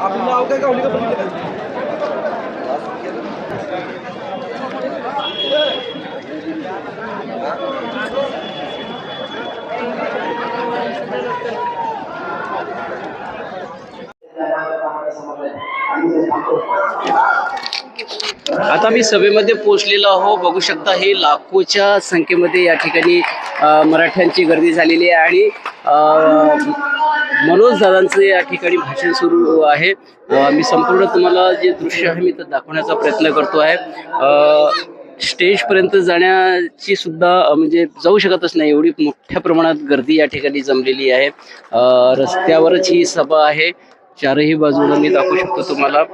आपलं नाव काय गावली का आता मी सभेमध्ये पोहोचलेलो आहो. बघू शकता हे लाखोच्या संख्येमध्ये या ठिकाणी मराठ्यांची गर्दी झालेली आहे आणि मनोज दादांचं या ठिकाणी भाषण सुरू आहे. मी संपूर्ण तुम्हाला जे दृश्य आहे मी तर दाखवण्याचा प्रयत्न करतो आहे. स्टेजपर्यंत जाण्याची सुद्धा म्हणजे जाऊ शकतच नाही. एवढी मोठ्या प्रमाणात गर्दी या ठिकाणी जमलेली आहे. रस्त्यावरच ही सभा आहे. चारही बाजूला मी दाखवू शकतो तुम्हाला.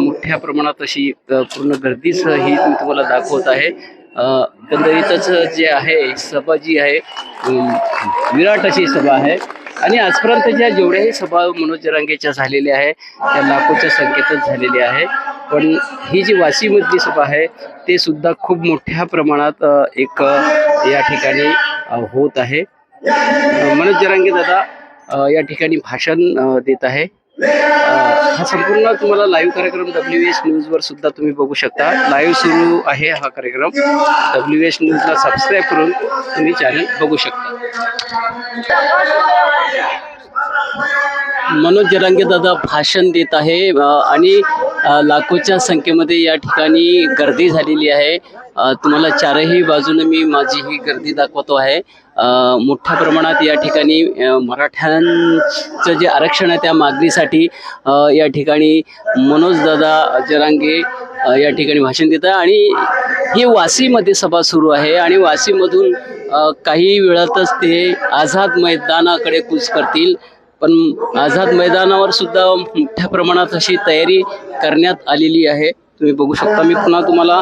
मोठ्या प्रमाणात अशी पूर्ण गर्दीच ही मी तुम्हाला दाखवत आहे. एकंदरीतच जे आहे सभा जी आहे विराट अशी सभा आहे. आणि आजपर्यंत ज्या जेवढ्याही सभा मनोज जरांगेच्या झालेल्या आहे त्या लाखोच्या संख्येतच झालेल्या आहे पण ही जी वाशीमधली सभा आहे ते सुद्धा खूप मोठ्या प्रमाणात एक या ठिकाणी होत आहे. मनोज जरांगे दादा या ठिकाणी भाषण देत आहे. हा संपूर्ण तुम्हाला लाईव्ह कार्यक्रम डब्ल्यू एस न्यूजवर सुद्धा तुम्ही बघू शकता. लाईव्ह सुरू आहे हा कार्यक्रम. डब्ल्यू एस न्यूजला सबस्क्राईब करून तुम्ही चॅनल बघू शकता. मनोज जरांगे दादा भाषण देत आहे आणि लाखोच्या संख्येमध्ये या ठिकाणी गर्दी झालेली आहे. तुम्हाला चारही बाजूने मी माझी ही गर्दी दाखवतो आहे. मोठ्या प्रमाणात या ठिकाणी मराठ्यांचं जे आरक्षण आहे त्या मागणीसाठी या ठिकाणी मनोजदादा जरांगे या ठिकाणी भाषण देत आहे. आणि ही वासीमध्ये सभा सुरू आहे आणि वासीमधून काही वेळातच ते आझाद मैदानाकडे कूच करतील. पण आझाद मैदानावर सुद्धा मोठ्या प्रमाणात अशी तयारी करण्यात आलेली आहे. तुम्ही बघू शकता मी पुन्हा तुम्हाला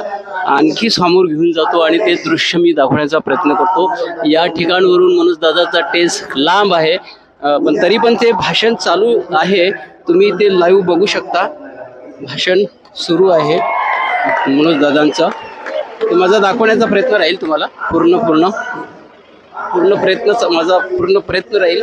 आणखी समोर घेऊन जातो आणि ते दृश्य मी दाखवण्याचा प्रयत्न करतो. या ठिकाणवरून मनोज दादाचा टेस लांब आहे पण तरी पण ते भाषण चालू आहे. तुम्ही ते लाईव्ह बघू शकता. भाषण सुरू आहे मनोज दादांचं ते माझा दाखवण्याचा प्रयत्न राहील तुम्हाला. पूर्ण पूर्ण. पूर्ण प्रयत्न माझा पूर्ण प्रयत्न राहील.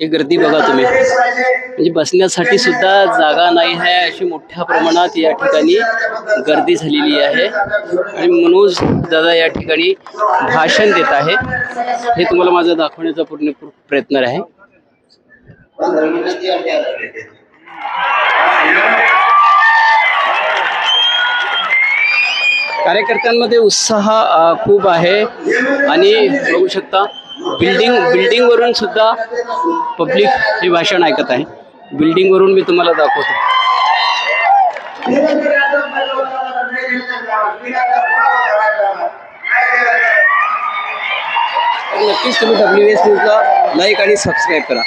ही गर्दी बघा तुम्ही. म्हणजे बसण्यासाठी सुद्धा जागा नाही आहे. अशी मोठ्या प्रमाणात या ठिकाणी गर्दी झालेली आहे. आणि मनोज दादा या ठिकाणी भाषण देत आहे. हे तुम्हाला माझं दाखवण्याचा पूर्ण प्रयत्न आहे. कार्यकर्त्यांमध्ये उत्साह खूप आहे. आणि बघू शकता बिल्डिंग बिल्डिंग वरून सुद्धा पब्लिक हे भाषण ऐकत आहे. बिल्डिंग वरून मी तुम्हाला दाखवतो. नक्कीच तुम्ही डब्ल्यू एस न्यूजला लाईक आणि सबस्क्राईब करा.